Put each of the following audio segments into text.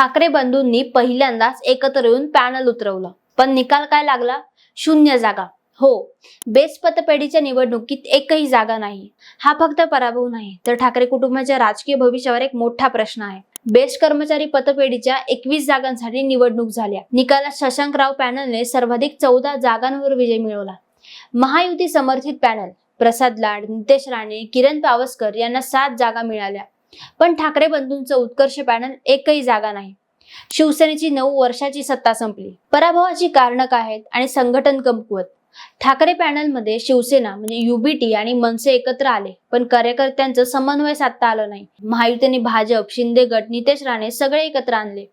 ठाकरे बंधूंनी पहिल्यांदाच एकत्र येऊन पॅनल उतरवलं. पण निकाल काय लागला? शून्य जागा. हो बेस्ट पतपेढीच्या निवडणुकीत एकही जागा नाही. हा फक्त पराभव नाही. तर ठाकरे कुटुंबाच्या राजकीय भविष्यावर एक मोठा प्रश्न आहे. बेस्ट कर्मचारी पतपेढीच्या एकवीस जागांसाठी निवडणूक झाल्या. निकालात शशांकराव पॅनलने सर्वाधिक चौदा जागांवर विजय मिळवला. महायुती समर्थित पॅनल. प्रसाद लाड नितेश राणे किरण पावसकर यांना सात जागा मिळाल्या. पण ठाकरे बंधूंचं उत्कर्ष पॅनल एकही जागा नाही. शिवसेनेची नऊ वर्षाची सत्ता संपली. पराभवाची कारणं काय आहेत आणि संघटन कमकुवत? ठाकरे पॅनलमध्ये शिवसेना म्हणजे युबीटी आणि मनसे एकत्र आले पण कार्यकर्त्यांचं समन्वय साधता आलं नाही. महायुतीने भाजप शिंदे गट नितेश राणे सगळे एकत्र आणले.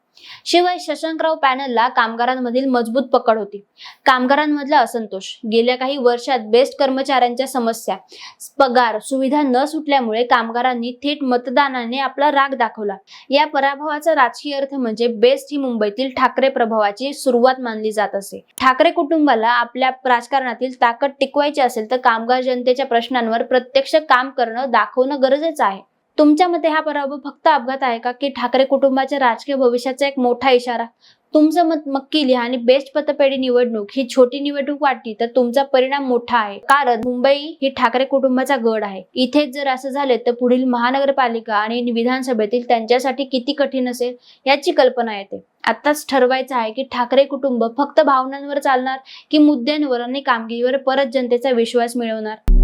शिवाय शशांकराव पॅनलला कामगारांमधील मजबूत पकड होती. कामगारांमधला असंतोष. गेल्या काही वर्षात बेस्ट कर्मचाऱ्यांच्या समस्या पगार सुविधा न सुटल्यामुळे कामगारांनी थेट मतदानाने आपला राग दाखवला. या पराभवाचा राजकीय अर्थ म्हणजे बेस्ट ही मुंबईतील ठाकरे प्रभावाची सुरुवात मानली जात असे. ठाकरे कुटुंबाला आपल्या राजकारणातील ताकद टिकवायची असेल तर कामगार जनतेच्या प्रश्नांवर प्रत्यक्ष काम करणं दाखवणं गरजेचं आहे. तुमच्या मते हा पराभव फक्त अपघात आहे का? की ठाकरे कुटुंबाच्या राजकीय भविष्याचा एक मोठा इशारा? तुमचं मत नक्की लिहा आणि बेस्ट पतपेढी निवडणूक ही छोटी निवडणूक वाटली तर तुमचा परिणाम मोठा आहे. कारण मुंबई ही ठाकरे कुटुंबाचा गड आहे. इथेच जर असं झाले तर पुढील महानगरपालिका आणि विधानसभेतील त्यांच्यासाठी किती कठीण असेल याची कल्पना येते. आताच ठरवायचं आहे की ठाकरे कुटुंब फक्त भावनांवर चालणार की मुद्द्यांवर आणि कामगिरीवर परत जनतेचा विश्वास मिळवणार?